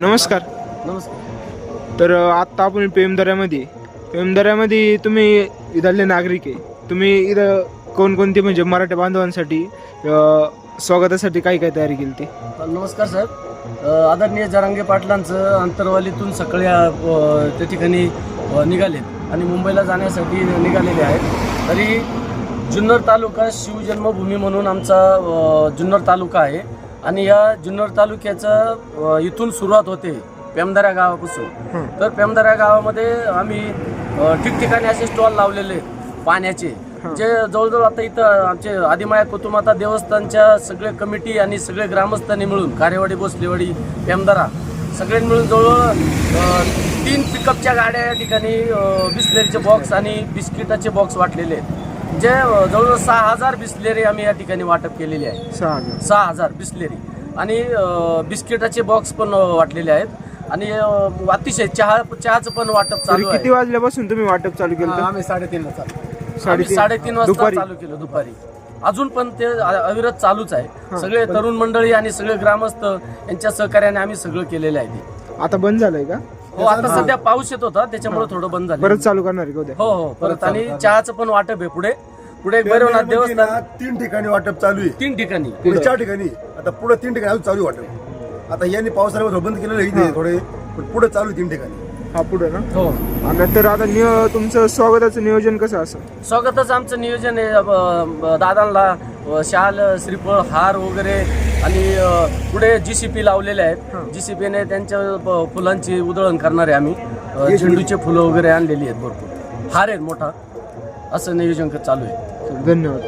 नमस्कार. नमस्कार. तर आत्ता आपण पेमदऱ्यामध्ये पेमदऱ्यामध्ये तुम्ही इथले नागरिक आहे. तुम्ही इथं कोणकोणती म्हणजे मराठी बांधवांसाठी अ, स्वागतासाठी काय काय तयारी केली ती? नमस्कार सर. अ, आदरणीय जरांगे पाटलांचं अंतरवालीतून सकाळी अ, त्या ठिकाणी अ, निघालेत आणि मुंबईला जाण्यासाठी निघालेले आहेत. तरी जुन्नर तालुका शिवजन्मभूमी म्हणून आमचा अ, जुन्नर तालुका आहे. आणि या जुन्नर तालुक्याचं इथून सुरुवात होते पेमदऱ्या गावापासून. तर पेमदऱ्या गावामध्ये आम्ही ठिकठिकाणी असे स्टॉल लावलेले आहेत पाण्याचे जे जवळजवळ आता इथं आमचे आदिमाया कुतुमाता देवस्थानच्या सगळे कमिटी आणि सगळे ग्रामस्थांनी मिळून कार्यवाडी भोसलेवाडी पेमदरा सगळ्यांनी मिळून जवळजवळ अ, तीन पिकअपच्या गाड्या या ठिकाणी बिस्लेरीचे बॉक्स आणि बिस्किटाचे बॉक्स वाटलेले आहेत. जे जवळजवळ सहा हजार बिस्लेरी आम्ही या ठिकाणी वाटप केलेली आहे. सहा हजार. सहा हजार बिस्लेरी. आणि बिस्किटाचे बॉक्स पण वाटलेले आहेत. आणि अतिशय चहा चहाचं पण वाटप तरी चालू आहे. किती वाजल्यापासून तुम्ही वाटप चालू केलं? आम्ही चालू आम्ही साडेतीन. साडेतीन वाजता दुपारी. चालू केलं दुपारी. अजून पण ते अ- अविरत चालूच आहे. सगळे तरुण मंडळी आणि सगळे ग्रामस्थ यांच्या सहकार्याने आम्ही सगळं केलेलं आहे ते. आता बंद झालंय का? हो आता सध्या पाऊस येत होता त्याच्यामुळे थोडं बंद झालं. परत चालू करणार आहे का उद्या. हो हो परत. आणि चहाचं पण वाटप आहे पुढे. पुढे भैरवनाथ देवस्थान तीन ठिकाणी वाटप चालू आहे. तीन ठिकाणी. पुढे चार ठिकाणी. आता पुढे तीन ठिकाणी अजून चालू आहे वाटप. आता यांनी पावसाळ्यामध्ये बंद केलेलं इथे थोडे पण पुढे चालू आहे तीन ठिकाणी. हा पुढे ना? हो. आणि तर आता नियो तुमचं स्वागताचं नियोजन कसं असं? स्वागताचं आमचं नियोजन आहे अ, ब- दादांना शाल श्रीफळ हार वगैरे आणि पुढे जी सी पी लावलेले आहेत. जी सी पीने त्यांच्या फुलांची उधळण करणार आहे आम्ही. झेंडूचे फुलं वगैरे आणलेली आहेत भरपूर. हार आहेत मोठा. असं नियोजन चालू आहे. धन्यवाद.